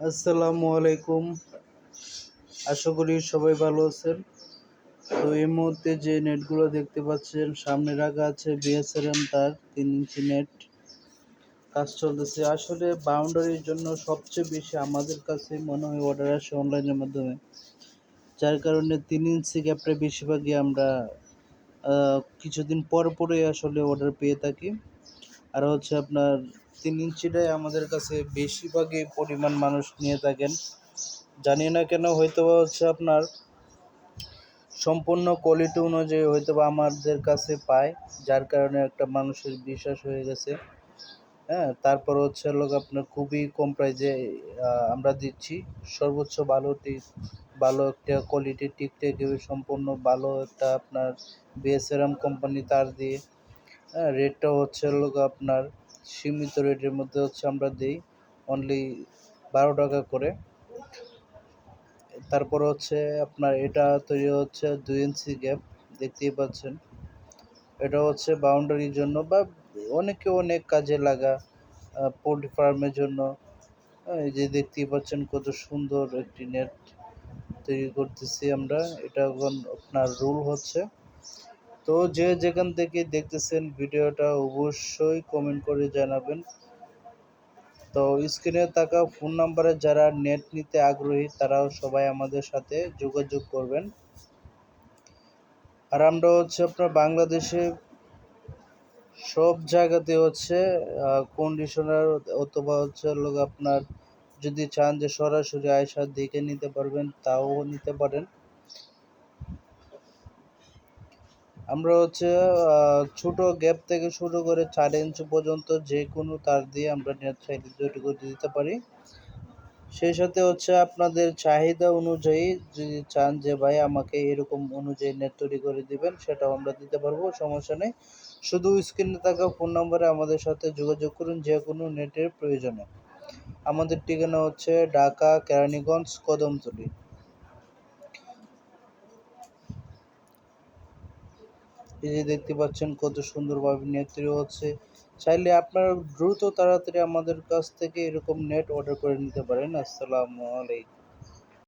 আসসালামু আলাইকুম। আশা করি সবাই ভালো আছেন। তো এই মুহূর্তে যে নেটগুলো দেখতে পাচ্ছেন, সামনে রাখা আছে বিএসআরএম তার তিন ইঞ্চি নেট। কাজ চলতেছে। আসলে বাউন্ডারির জন্য সবচেয়ে বেশি আমাদের কাছে মনে হয় অর্ডার আসে অনলাইনের মাধ্যমে। যার কারণে তিন ইঞ্চি গ্যাপটা বেশিরভাগই আমরা কিছুদিন পর পরে আসলে অর্ডার পেয়ে থাকি। আর হচ্ছে আপনার তিন ইঞ্চিটাই আমাদের কাছে বেশিরভাগই পরিমাণ মানুষ নিয়ে থাকেন। জানি না কেন হয়তো হচ্ছে আপনার সম্পূর্ণ কোয়ালিটি অনুযায়ী হয়তো বা আমাদের কাছে পায়, যার কারণে একটা মানুষের বিশ্বাস হয়ে গেছে। হ্যাঁ তারপর হচ্ছে লোক আপনার খুবই কম প্রাইজে আমরা দিচ্ছি। সর্বোচ্চ ভালো ভালোটি ভালো একটা কোয়ালিটির টিকটেক সম্পূর্ণ ভালো একটা আপনার বিএসআরএম কোম্পানি তার দিয়ে হ্যাঁ রেটটা হচ্ছে লোক আপনার সীমিত রেটের মধ্যে হচ্ছে আমরা দিই অনলি বারো টাকা করে। তারপর হচ্ছে আপনার এটা তৈরি হচ্ছে দুই ইঞ্চি গ্যাপ দেখতেই পাচ্ছেন। এটা হচ্ছে বাউন্ডারির জন্য বা অনেকে অনেক কাজে লাগা পোল্ট্রি ফার্মের জন্য। এই যে দেখতেই পাচ্ছেন কত সুন্দর একটি নেট তৈরি করতেছি আমরা। এটা এখন আপনার রুল হচ্ছে তো যে যেখান থেকে দেখতেছেন ভিডিওটা অবশ্যই কমেন্ট করে জানাবেন। তো স্ক্রিনে থাকা ফোন নাম্বারে যারা নেট নিতে আগ্রহী, তারাও সবাই আমাদের সাথে যোগাযোগ করবেন। আর আমরা হচ্ছে আপনার বাংলাদেশে সব জায়গাতে হচ্ছে কন্ডিশনার অথবা হচ্ছে লোক আপনার যদি চান যে সরাসরি আয়সা দেখে নিতে পারবেন, তাও নিতে পারেন। আমরা হচ্ছে ছোট গ্যাপ থেকে শুরু করে চার ইঞ্চি পর্যন্ত যে কোনো তার দিয়ে আমরা নেট সাইডে তৈরি করে দিতে পারি। সেই সাথে হচ্ছে আপনাদের চাহিদা অনুযায়ী যদি চান যে, ভাই, আমাকে এরকম অনুযায়ী নেট তৈরি করে দিবেন, সেটাও আমরা দিতে পারব, সমস্যা নেই। শুধু স্ক্রিনে থাকা ফোন নম্বরে আমাদের সাথে যোগাযোগ করুন, যে কোনো নেটের প্রয়োজনে। আমাদের ঠিকানা হচ্ছে ঢাকা, কেরানীগঞ্জ, কদমতলী। এই যে দেখতে পাচ্ছেন কত সুন্দরভাবে নেট হচ্ছে। চাইলে আপনারা দ্রুত তাড়াতাড়ি আমাদের কাছ থেকে এরকম নেট অর্ডার করে নিতে পারেন। আসসালামু আলাইকুম।